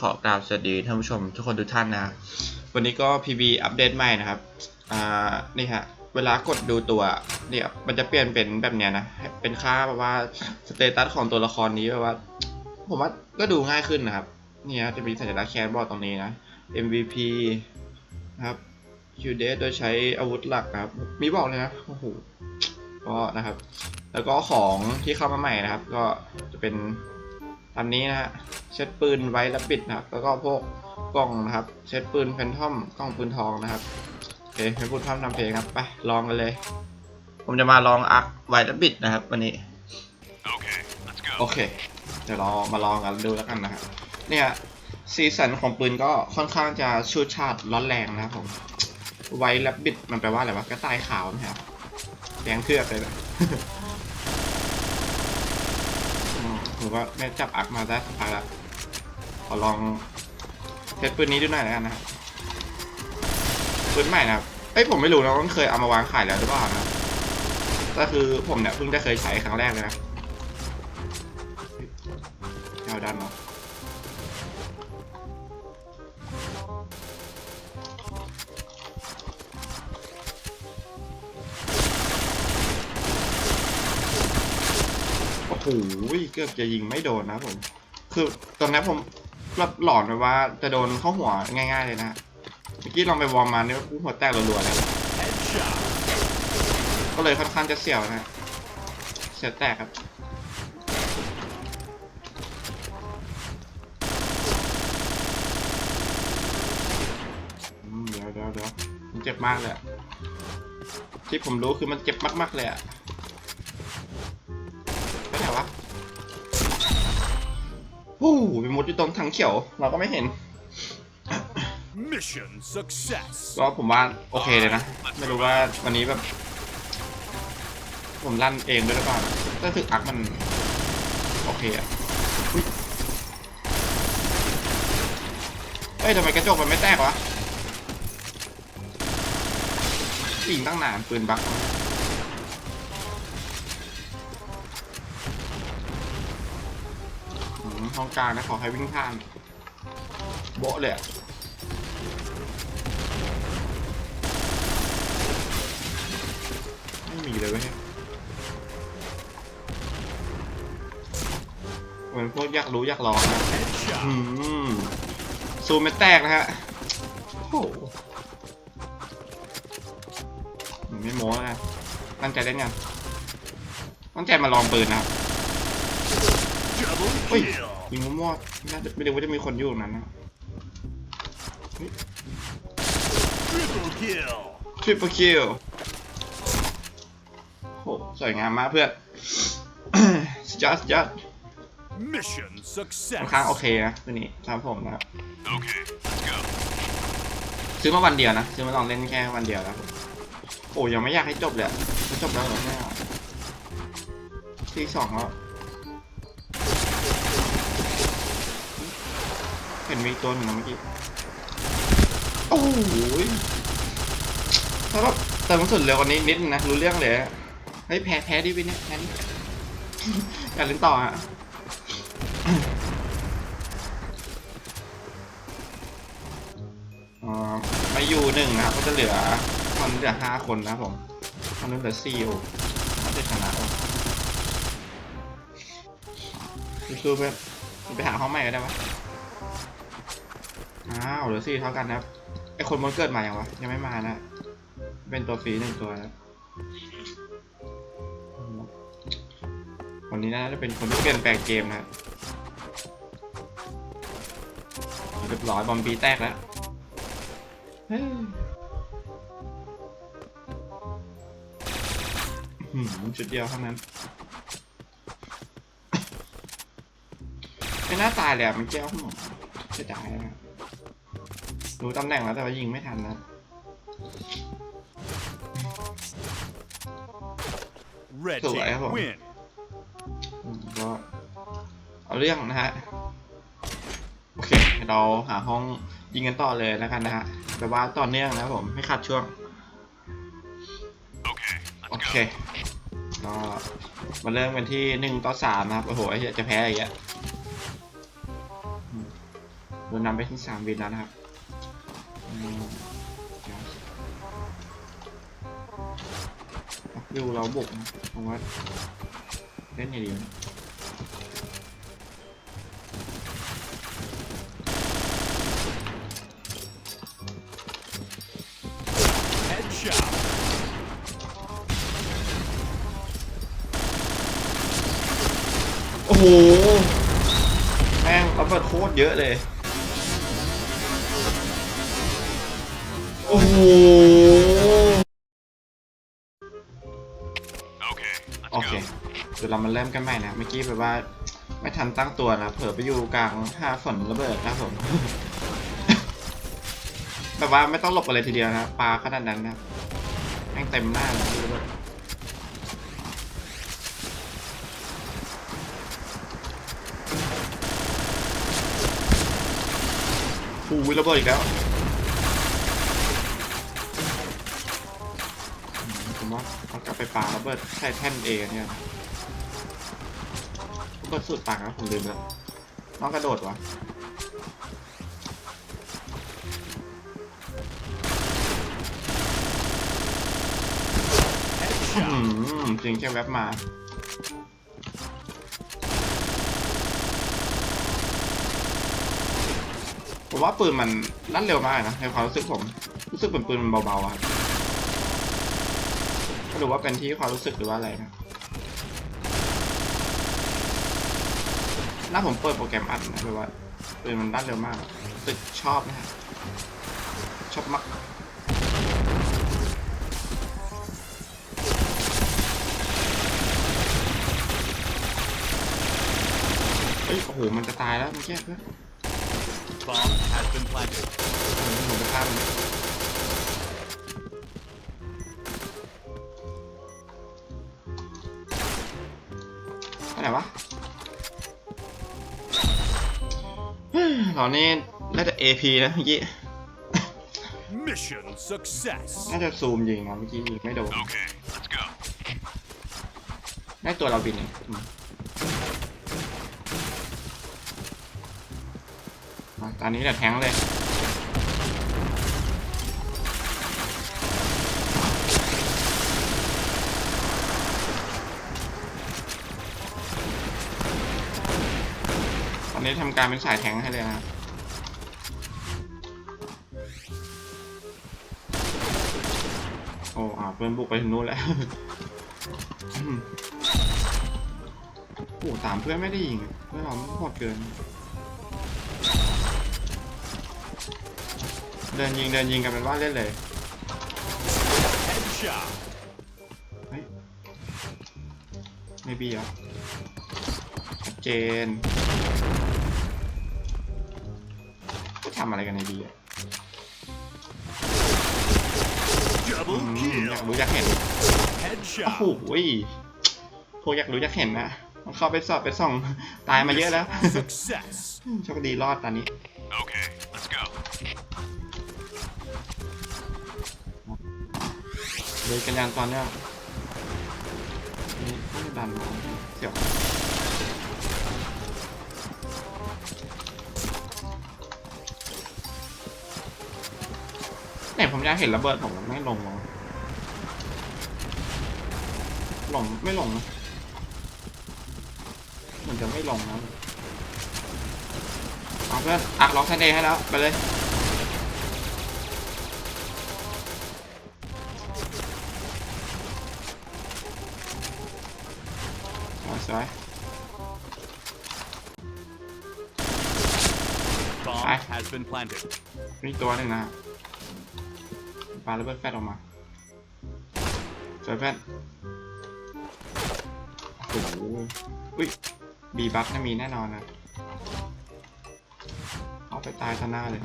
ขอกราบสวัสดีท่านผู้ชมทุกคนทุกท่านนะ วันนี้ก็ PB อัปเดตใหม่นะครับ อ่า นี่ฮะ เวลากดดูตัว เนี่ย มันจะเปลี่ยนเป็นแบบเนี้ยนะ เป็นค่าแบบว่าสเตตัสของตัวละครนี้แบบว่า ผมว่าก็ดูง่ายขึ้นนะครับ เนี่ยจะมีสัญลักษณ์แคนบอร์ดตรงนี้นะ MVP นะครับคิวเดสโดยใช้อาวุธหลักนะครับ มีบอกเลยนะ โอ้โห ก็นะครับ แล้วก็ของที่เข้ามาใหม่นะครับ ก็จะเป็น ตามนี้นะฮะเซตปืนไว้และปิดนะครับแล้วก็พวกกล่องนะครับเซตปืนแฟนทอมกล่องปืนทองนะครับโอเคไม่พูดพร่ำทำเพลงครับไปลองกันเลย ผมจะมาลองอักไว้และปิดนะครับ วันนี้ Okay, let's go. โอเคเดี๋ยวเรามาลองกันดูแล้วกันนะครับเนี่ยสีสันของปืนก็ค่อนข้างจะชูดชาดร้อนแรงนะครับผมไวและบิดมันแปลว่าอะไรวะกระต่ายขาวนะครับแดงเทือกเลยนะ อืม ผมว่าแม่จับอักมาได้สักพักแล้วขอลองเทสปืนนี้ดูหน่อยแล้วกันนะครับปืนใหม่นะครับเอ้ยผมไม่รู้นะว่าเคยเอามาวางขายแล้วหรือเปล่านะก็คือผมเนี่ยเพิ่งจะเคยใช้ครั้งแรกเลยนะ หเกือบจะยิงไม่โดนนะผม คือตอนนี้ผมแบบหลอนไปว่าจะโดนเข้าหัวง่าย ๆเลยนะเมื่อกี้ลองไปวอร์มมาเนี่ยหัวแตกรัวๆเลย Headshot. ก็เลยค่อนข้างจะเสี่ยวนะเสียวแตกครับเดี๋ยวเดี๋ยวเดี๋ยวมันเจ็บมากเลยที่ผมรู้คือมันเจ็บมากๆเลยอะ นวะโอ้โหเป็นมดอยู่ตรงถังเขียว เราก็ไม่เห็น Mission success. ก็ผมว่าโอเคเลยนะ ไม่รู้ว่าวันนี้แบบ ผมลั่นเองด้วยหรือเปล่าก็คืออักมัน โอเคอะอุ๊ยเอ้ยทำไมกระจกมันไม่แตกวะยิงตั้งนานปืนบัก ห้องกลางนะขอให้วิ่งผ่านโบะเลยไม่มีเลยเว้ยเหมือนพวกอยากรู้อยากลองนะซูมไม่แตกนะฮะโอ้โหไม่โม้นะตั้งใจเล่นกันตั้งใจมาลองปืนนะครับ Double Ui. kill. ยิงมั่วๆน่าจะไม่รู้ว่าจะมีคนอยู่ตรงนั้นนะ Triple kill. ทริปเปิลคิลโหสวยงามมากเพื่อน สุดยอดสุดยอด Mission ค่อนข้าง success. โอเคนะตัวนี้ตามผมนะครับ Okay, let's go. ซื้อมาวันเดียวนะ ซื้อมาลองเล่นแค่วันเดียวแล้วโอ้ยังไม่อยากให้จบเลยอะจะจบแล้วเหรอไม่เอาที่สองแล้ว นมีตัวหนึ่งนะเมื่อกี้ โอ้โหถ้าแบบเติมกระสุนเร็วกว่านี้นิดนะรู้เรื่องเลยอะเฮ้ยแพ้แพ้ดิวิเนี่ยแพ้ดิอยากเล่นต่ออะอ่ามาอยู่หนึ่งนะครับก็จะเหลือตอนนี้เหลือห้าคนนะผมตอนนี้เหลือสี่อยู่น่าจะชนะดูๆไปไปหาห้องใหม่ก็ได้ปะ อ้าวเหลือสี่เท่ากันนะครับไอคนบนเกิดมาอย่างวะ ยังไม่มานะ เป็นตัวฟรีหนึ่งตัวนะวันนี้น่าจะเป็นคนที่เปลี่ยนแปลงเกมนะเรียบร้อยบอมบีแตกแล้วเฮ้ยอื้อหือชุดเดียวเท่านั้นไม่น่าตายเลยมันเจ้าหัวเสียดายนะ รู้ตำแหน่งแล้วแต่ว่ายิงไม่ทันนะ Red Cool, team I- win. อืมก็เอาเรื่องนะฮะ โอเค เราหาห้องยิงกันต่อเลยแล้วกันนะฮะแต่ว่าต่อเนื่องนะครับผมไม่ขาดช่วง Okay, โอ let's เค go. ก็มาเริ่มกันที่หนึ่งต่อสามนะครับ โอ้โหไอ้เหี้ยจะแพ้อีกอะอืมเรานำไปที่สามวินแล้วนะครับอืมเดี๋ยวล็อกวิวเราบุกนะผมว่าเล่นไงดีวะ Headshot. โอ้โหแม่งระเบิดโคตรเยอะเลย อ้โหโอเคเดี๋ยวเรามาเริ่มกันใหม่นะ เมื่อกี้แบบว่า ไม่ทันตั้งตัวนะ เผลอไปอยู่กลางห้าฝนระเบิดนะผมแบบว่าไม่ต้องหลบอะไรทีเดียวนะปลาขนาดนั้นนะครับแม่งเต็มหน้าเลยระเบิดฟูระเบิดอีกแล้ว ผมว่าเขากลับไปป่าระเบิดใช้แท่นเองเนี่ยระเบิดสุดปากนะผมลืมแล้วน้องกระโดดวะอืมจริงแค่แว็บมาผมว่าปืนมันลั่นเร็วมากนะในความรู้สึกผม รู้สึกเป็นปืนมันเบาๆอะครับ ไม่รู้ว่าเป็นที่ความรู้สึกหรือว่าอะไรนะน่าผมเปิดโปรแกรมอัดนะแบบว่าปืนมันลั่นเร็วมากอะรู้สึกชอบนะฮะชอบมากเอ้ยโอ้โหมันจะตายแล้วเมื่อกี้เพื่อน Bomb has been planted. หนูจะฆ่ามัน ไปไหนวะเฮ้ยเรานี่น่าจะ AP นะเมื่อกี้ Mission success. น่าจะซูมยิงนะเมื่อกี้ยิงไม่โดน Okay, let's go. ได้ตัวเราบินเองอืมมาตอนนี้แหละแทงเลย นี้ทำการเป็นสายแทงให้เลยนะโอ้อ่าเพื่อนบุกไปถึงนู้นแล้วโอ้ตามเพื่อนไม่ได้ยิงเพื่อนเราโหดเกิน เดินยิงเดินยิงกันเป็นว่าเล่นเลยเฮ้ยไม่บีอชัดเจนำอะไรกันในบีอะ Double อืม kill. อยากรู้อยากเห็นโอ้โห Headshot. พวกอยากรู้อยากเห็นนะมันเข้าไปสอบไปส่องตายมาเยอะแล้ว Success. โชคดีรอดตอนนี้ Okay, let's go. เลยกันยานตอนเนี้ยนี่ไม่ได้ดันมาเสียว เนี่ยผมอยากเห็นระเบิดผมมันไม่ลงหรอลงไม่ลงนะมันจะไม่ลงนะเอาเพื่อนอักล็อกแทนเดย์ให้แล้วไปเลยสวยสวย Bomb Hi. has been planted. มีตัวหนึ่งนะฮะ ปาระเบิดแฟดออกมาสวยแฟดโอ้โหอุ้ยบีบัฟน่ามีแน่นอนนะเอาไปตายท่าหน้าเลย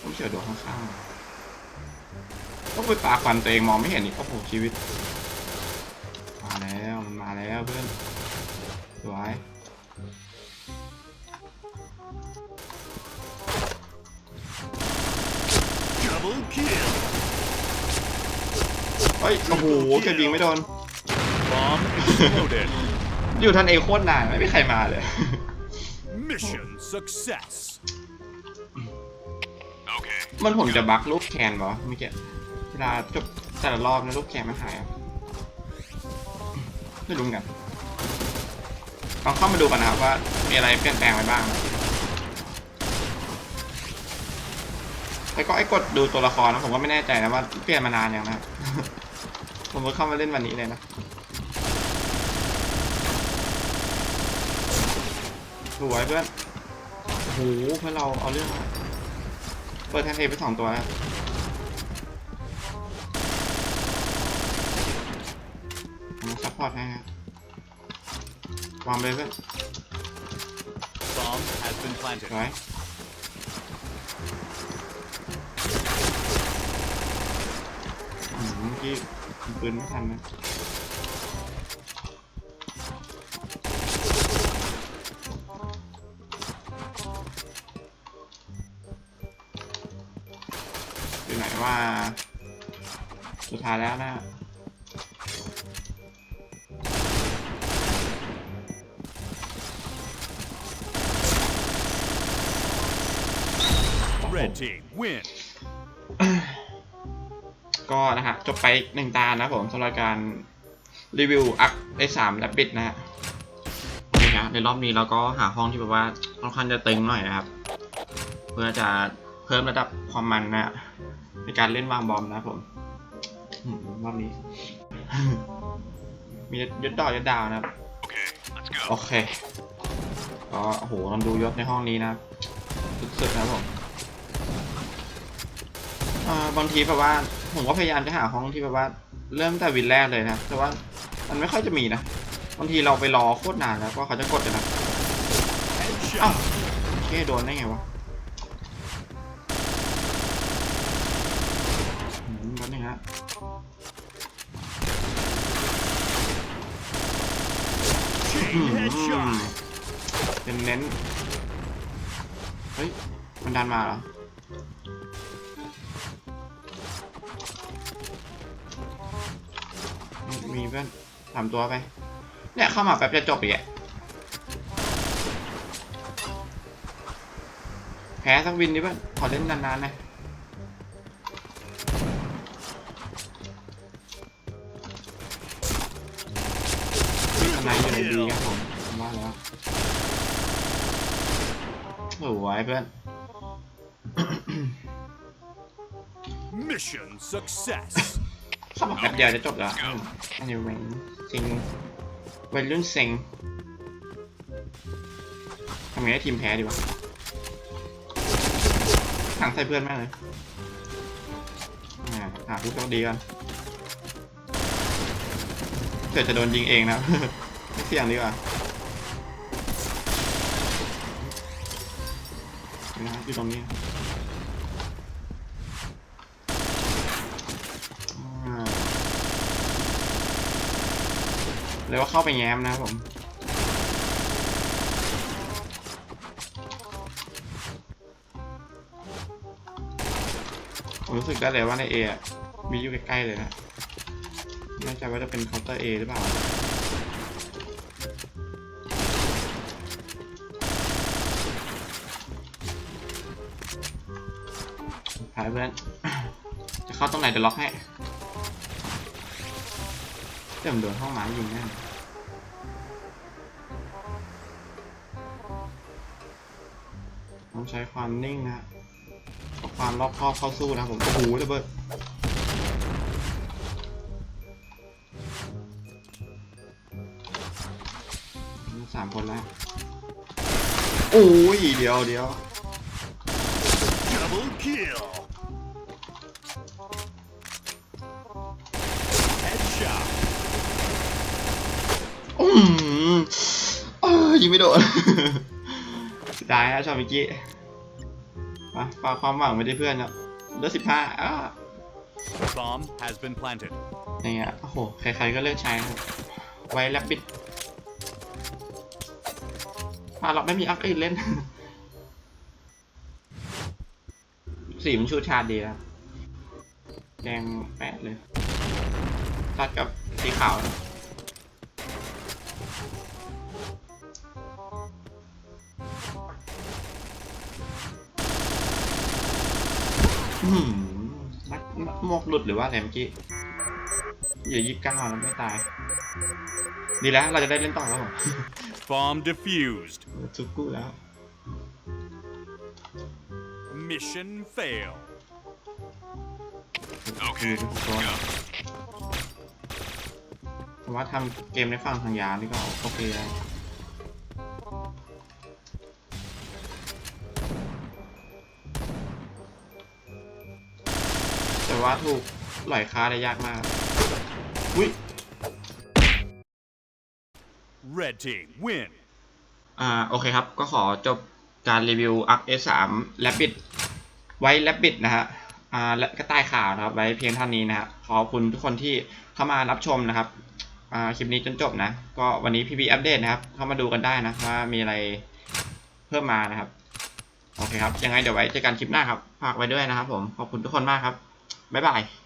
ต้องเฉียวโดดข้างๆต้องไปปาควันตัวเองมองไม่เห็นอีกโอ้โหชีวิต มาแล้วมันมาแล้วเพื่อนสวย เฮ้ยโอ้โหเกือบยิงไม่โดน Bomb exploded. อยู่ทันเอโคตรนานไม่มีใครมาเลย Mission success. Okay. มันผมจะบักรูปแคนบอเมื่อกี้เวลาจบแต่ละรอบนะรูปแคนมันหายอะไม่รู้เหมือนกันลองเข้ามาดูกันนะครับว่ามีอะไรเปลี่ยนแปลงไปบ้างนะ แล้วก็ไอ้กดดูตัวละครนะผมก็ไม่แน่ใจนะว่าเปลี่ยนมานานยังนะครับผมก็เข้ามาเล่นวันนี้เลยนะสวยเพื่อนโอ้โหเพื่อนเราเอาเรื่องอะเปิดแทนเทไปสองตัวแล้วผมซัพพอร์ตให้นะวางไปเลยเพื่อน Bomb has been ส planted. วย เมื่อกี้ปืนไม่ทันนะอยู่ไหนว่า สุดท้ายแล้วนะ Red team win. ก็นะฮะจบไปหนึ่งตานะผมสำหรับการรีวิวอัพไอสามและปิดนะฮะนี่ฮะในรอบนี้เราก็หาห้องที่แบบว่าค่อนข้างจะตึงหน่อยนะครับ เพื่อจะเพิ่มระดับความมันนะฮะในการเล่นวางบอมนะครับผมอืมรอบนี้ มียศดอกยศดาวนะครับ Okay, let's โอ go. เคก็โอ้โหลองดูยศในห้องนี้นะครับสุดๆนะครับผม อบางทีแบบว่าผมก็พยายามจะหาห้องที่แบบว่า เริ่มแต่วินแรกเลยนะ แต่ว่ามันไม่ค่อยจะมีนะบางทีเราไปรอโคตรนานแล้วก็เขาจะกดเลยนะอ้าวเช่โอเคโดนได้ไงวะอืมแป๊บนึงฮะเน้นเน้นเฮ้ย มันดันมาเหรอ มีเพื่อนสามตัวไป เนี่ยเข้ามาแป๊บจะจบอีกอะแพ้สักวินดิเพื่อนขอเล่นนานๆนะทนายอยู่ในดีครับผมผมว่าแล้วสวยเพื่อน Mission success. เข้ามาแป๊บเดียวจะจบแล้วอันนี้เวงซิงวัยรุ่นเซ็งทำไงให้ทีมแพ้ดีวะถังใส่เพื่อนแม่งเลยหาผู้โชคดีกันเผื่อจะโดนยิงเองนะไม่เสี่ยงดีกว่าเดี๋ยวนะอยู่ตรงนี้ เลยว่าเข้าไปแง้มนะผมผมรู้สึกได้เลยว่าในเอะมีอยู่ใกล้ๆเลยนะไม่แน่ใจว่าจะเป็นเคาน์เตอร์เอหรือเปล่าหายเพื่อน จะเข้าตรงไหนเดี๋ยวล็อกให้เดี๋ยวผมโดนห้องหมายิงแน่ ต้องใช้ความนิ่งนะฮะกับความรอบคอบเข้าสู้นะครับผมโอ้โหระเบิดสามคนแล้วโอ้ยเดี๋ยวเดี๋ยว Double kill. Headshot. อืมเอ้ยยิงไม่โดนเสียดายฮะชอบมิก กี้มาฝากความหวังไว้ที่เพื่อนครับเลือดสิบห้าอ้า Bomb has been planted. อย่างเงี้ยโอ้โห ใครๆก็เลือกใช้นะครับไว้แลบบิดมาเราไม่มีอัพอื่นเล่น สีมันชูชาดดีนะครับแดงแปดเลย ตัดกับสีขาวนะ นักหมวกหลุดหรือว่าอะไรเมื่อกี้อยู่ยี่สิบเก้าแล้วไม่ตาย ดีแล้วเราจะได้เล่นต่อแล้วผม Bomb defused. จุกกู้แล้ว Mission fail. โอเคทุกคนผมว่าทำเกมในฝั่งทางยาวนี่ก็โอเคแล้ว ว่าถูกหลอยค้าได้ยากมาก อุ้ย Red team win. อ่าโอเคครับ ก็ขอจบการรีวิว Arc S3 Rabbit ไว้ Rabbit นะฮะอ่าและก็ใต้ข่าวนะครับ ไว้เพียงเท่านี้นะฮะขอบคุณทุกคนที่เข้ามารับชมนะครับอ่าคลิปนี้จนจบนะ ก็วันนี้พี่บีอัปเดตนะครับ เข้ามาดูกันได้นะว่ามีอะไรเพิ่มมานะครับ โอเคครับ ยังไงเดี๋ยวไว้เจอกันคลิปหน้าครับ ฝากไว้ด้วยนะครับผม ขอบคุณทุกคนมากครับ บ๊า